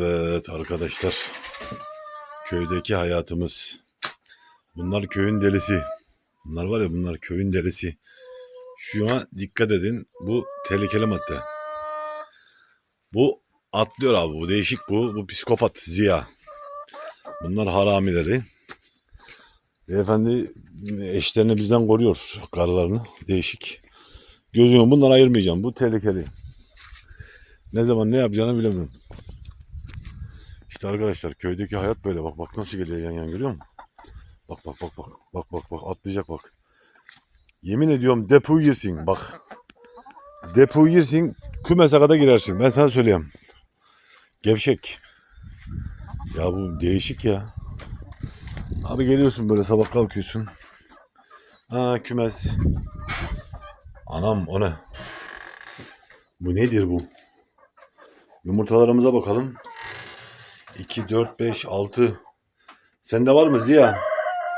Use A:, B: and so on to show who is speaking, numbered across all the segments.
A: Evet arkadaşlar. Köydeki hayatımız. Bunlar köyün delisi. Bunlar var ya bunlar köyün delisi. Şu an dikkat edin. Bu tehlikeli madde. Bu atlıyor abi. Bu değişik bu. Bu psikopat Ziya. Bunlar haramileri. Beyefendi eşlerini bizden koruyor. Karılarını. Değişik. Gözünü bundan ayırmayacağım. Bu tehlikeli. Ne zaman ne yapacağını bilemiyorum. İşte arkadaşlar köydeki hayat böyle. Bak bak nasıl geliyor yan yan görüyor musun? Bak bak bak bak. Bak bak bak atlayacak bak. Yemin ediyorum depo yersin bak. Depo yersin kümese kadar girersin. Ben sana söyleyeyim. Gevşek. Ya bu değişik ya. Abi geliyorsun böyle sabah kalkıyorsun. Ha kümes. Anam o ne? Bu nedir bu? Yumurtalarımıza bakalım. 2, 4, 5, 6. Sende var mı Ziya?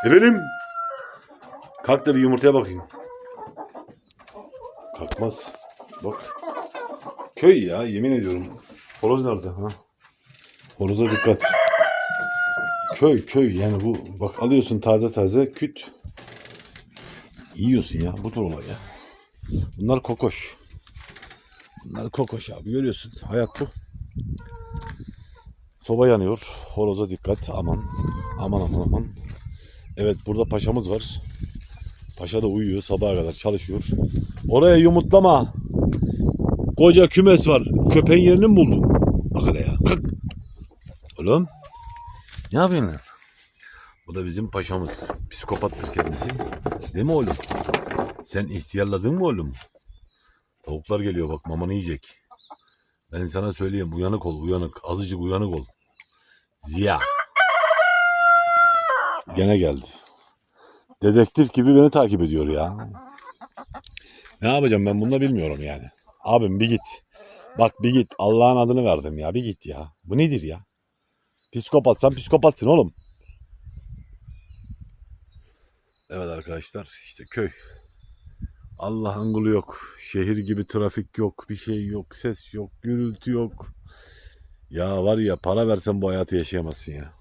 A: Efendim? Kalk da bir yumurtaya bakayım. Kalkmaz. Bak. Köy ya yemin ediyorum. Horoz nerede? Ha? Horoza dikkat. Köy köy yani bu bak alıyorsun taze taze küt. Yiyorsun ya budur olay ya. Bunlar kokoş. Bunlar kokoş abi görüyorsun. Hayat bu. Soba yanıyor. Horoza dikkat. Aman. Aman aman aman. Evet burada paşamız var. Paşa da uyuyor. Sabaha kadar çalışıyor. Oraya yumurtlama. Koca kümes var. Köpeğin yerini mi buldun? Bak hele ya. Kalk. Oğlum. Ne yapıyorsun lan? Bu da bizim paşamız. Psikopattır kendisi. Değil mi oğlum? Sen ihtiyarladın mı oğlum? Tavuklar geliyor bak mamanı yiyecek. Ben sana söyleyeyim uyanık ol uyanık. Azıcık uyanık ol. Ziya. Gene geldi. Dedektif gibi beni takip ediyor ya. Ne yapacağım ben bunu da bilmiyorum yani. Abim bir git. Bak bir git. Allah'ın adını verdim ya. Bir git ya. Bu nedir ya? Psikopatsan psikopatsın oğlum. Evet arkadaşlar işte köy. Allah'ın kulu yok. Şehir gibi trafik yok. Bir şey yok. Ses yok. Gürültü yok. Ya var ya para versen bu hayatı yaşayamazsın ya.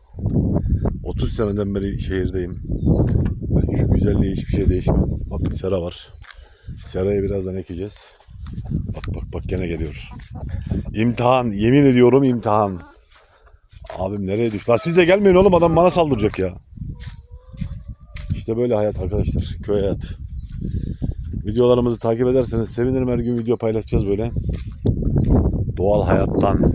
A: 30 seneden beri şehirdeyim. Ben şu güzelliğe hiçbir şey değişmem. Bak sera var. Serayı birazdan ekeceğiz. Bak bak bak gene geliyor. İmtihan. Yemin ediyorum imtihan. Abim nereye düştü? La siz de gelmeyin oğlum adam bana saldıracak ya. İşte böyle hayat arkadaşlar. Köy hayatı. Videolarımızı takip ederseniz sevinirim. Her gün video paylaşacağız böyle. Doğal hayattan,